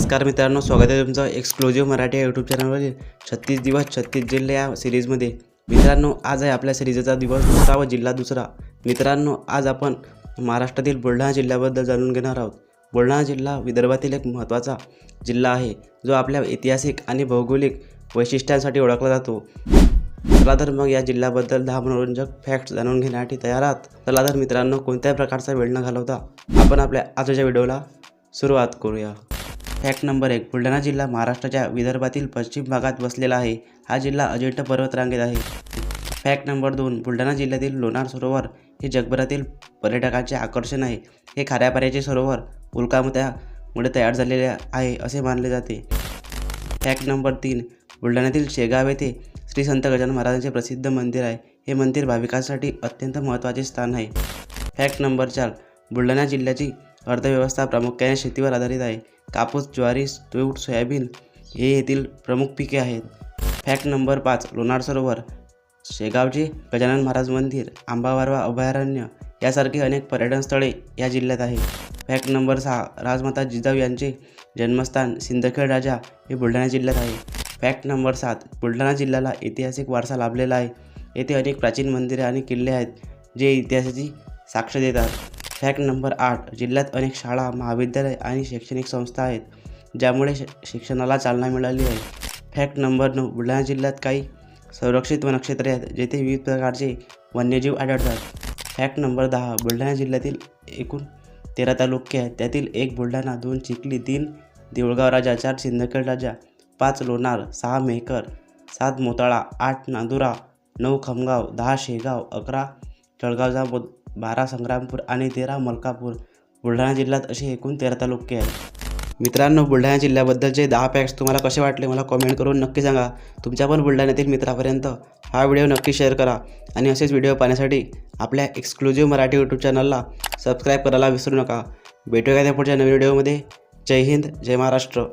नमस्कार मित्रांनो स्वागत आहे तुमचं एक्सक्लुझिव्ह मराठी या यूट्यूब चॅनलवरील छत्तीस दिवस छत्तीस जिल्हे या सिरीजमध्ये मित्रांनो आज आहे आपल्या सिरीजचा दिवस दुसरा व जिल्हा दुसरा. मित्रांनो आज आपण महाराष्ट्रातील बुलढाणा जिल्ह्याबद्दल जाणून घेणार आहोत. बुलढाणा जिल्हा विदर्भातील एक महत्त्वाचा जिल्हा आहे जो आपल्या ऐतिहासिक आणि भौगोलिक वैशिष्ट्यांसाठी ओळखला जातो. चला तर मग या जिल्ह्याबद्दल दहा मनोरंजक फॅक्ट्स जाणून घेण्यासाठी तयार आहात. चला तर मित्रांनो कोणत्याही प्रकारचा वेळ न घालवता आपण आपल्या आजच्या व्हिडिओला सुरुवात करूया. फॅक्ट नंबर एक बुलढाणा जिल्हा महाराष्ट्राच्या विदर्भातील पश्चिम भागात वसलेला आहे. हा जिल्हा अजिंठा पर्वतरांगेत आहे. फॅक्ट नंबर दोन बुलढाणा जिल्ह्यातील लोणार सरोवर हे जगभरातील पर्यटकांचे आकर्षण आहे. हे खाऱ्या पाण्याचे सरोवर उल्कामत्यामुळे तयार झालेले आहे असे मानले जाते. फॅक्ट नंबर तीन बुलढाण्यातील शेगाव येथे श्री संत गजानन महाराजांचे प्रसिद्ध मंदिर आहे. हे मंदिर भाविकांसाठी अत्यंत महत्त्वाचे स्थान आहे. फॅक्ट नंबर चार बुलढाणा जिल्ह्याची अर्थव्यवस्था प्रामुख्याने शेतीवर आधारित आहे. कापूस ज्वारी तूर सोयाबीन हे येथील प्रमुख पिके आहेत. फॅक्ट नंबर पाच लोणार सरोवर शेगावजी गजानन महाराज मंदिर आंबावारवा अभयारण्य यासारखी अनेक पर्यटन स्थळे या जिल्ह्यात आहेत. फॅक्ट नंबर सहा राजमाता जिजाऊ यांचे जन्मस्थान सिंदखेड राजा हे बुलढाणा जिल्ह्यात आहे. फॅक्ट नंबर सात बुलढाणा जिल्ह्याला ऐतिहासिक वारसा लाभलेला आहे. येथे अनेक प्राचीन मंदिरे आणि किल्ले आहेत जे इतिहासाची साक्ष देतात. फॅक्ट नंबर आठ जिल्ह्यात अनेक शाळा महाविद्यालय आणि शैक्षणिक संस्था आहेत ज्यामुळे श शिक्षणाला चालना मिळाली आहे. फॅक्ट नंबर नऊ बुलढाणा जिल्ह्यात काही संरक्षित वनक्षेत्रे आहेत जेथे विविध प्रकारचे वन्यजीव आढळतात. फॅक्ट नंबर दहा बुलढाणा जिल्ह्यातील एकूण तेरा तालुके आहेत त्यातील एक बुलढाणा दोन चिखली तीन देऊळगाव राजा चार सिंदखेड राजा पाच लोणार सहा मेहकर सात मोताळा आठ नांदुरा नऊ खमगाव दहा शेगाव अकरा जळगावचा बोध बारा संग्रामपूर आणि तेरा मलकापूर बुलढाणा जिल्ह्यात असे एकूण तेरा तालुके आहेत. मित्रांनो बुलढाणा जिल्ह्याबद्दलचे दहा फॅक्ट्स तुम्हाला कसे वाटले मला कमेंट करून नक्की सांगा. तुमच्या पण बुलढाण्यातील मित्रापर्यंत हा व्हिडिओ नक्की शेअर करा आणि असेच व्हिडिओ पाहण्यासाठी आपल्या एक्सक्लुझिव्ह मराठी यूट्यूब चॅनलला सबस्क्राईब करायला विसरू नका. भेटूया त्या पुढच्या नवीन व्हिडिओमध्ये जय हिंद जय महाराष्ट्र.